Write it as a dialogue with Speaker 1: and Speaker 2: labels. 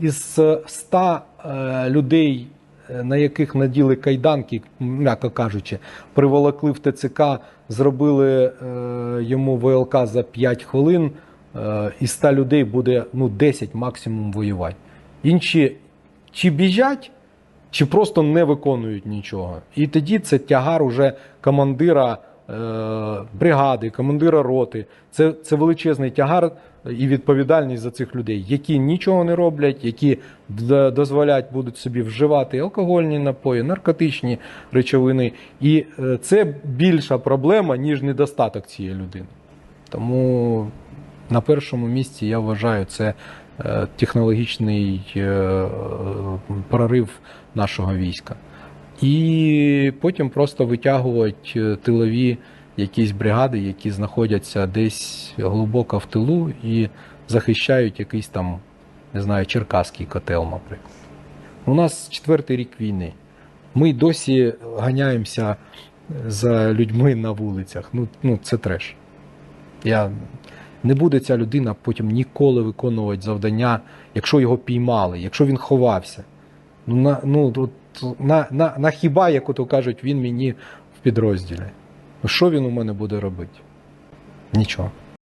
Speaker 1: Із 100 е, людей, е, на яких наділи кайданки, м'яко кажучи, приволокли в ТЦК, зробили е, йому ВЛК за 5 хвилин, із 100 людей буде ну, 10 максимум воювати. Інші чи біжать, чи просто не виконують нічого. І тоді це тягар уже командира бригади, командира роти. Це, це величезний тягар і відповідальність за цих людей, які нічого не роблять, які дозволять будуть собі вживати алкогольні напої, наркотичні речовини. І е, це більша проблема, ніж недостаток цієї людини. Тому на першому місці я вважаю це е, технологічний е, прорив нашого війська. І потім просто витягувати тилові якісь бригади, які знаходяться десь глибоко в тилу і захищають якийсь там, не знаю, черкаський котел, наприклад. У нас четвертий рік війни. Ми досі ганяємося за людьми на вулицях. Ну, ну це треш. Я... Не буде ця людина потім ніколи виконувати завдання, якщо його піймали, якщо він ховався. Ну, на, ну, на, на, на хіба, як ото кажуть, він мені в підрозділі. Що він у мене буде робити? Нічого.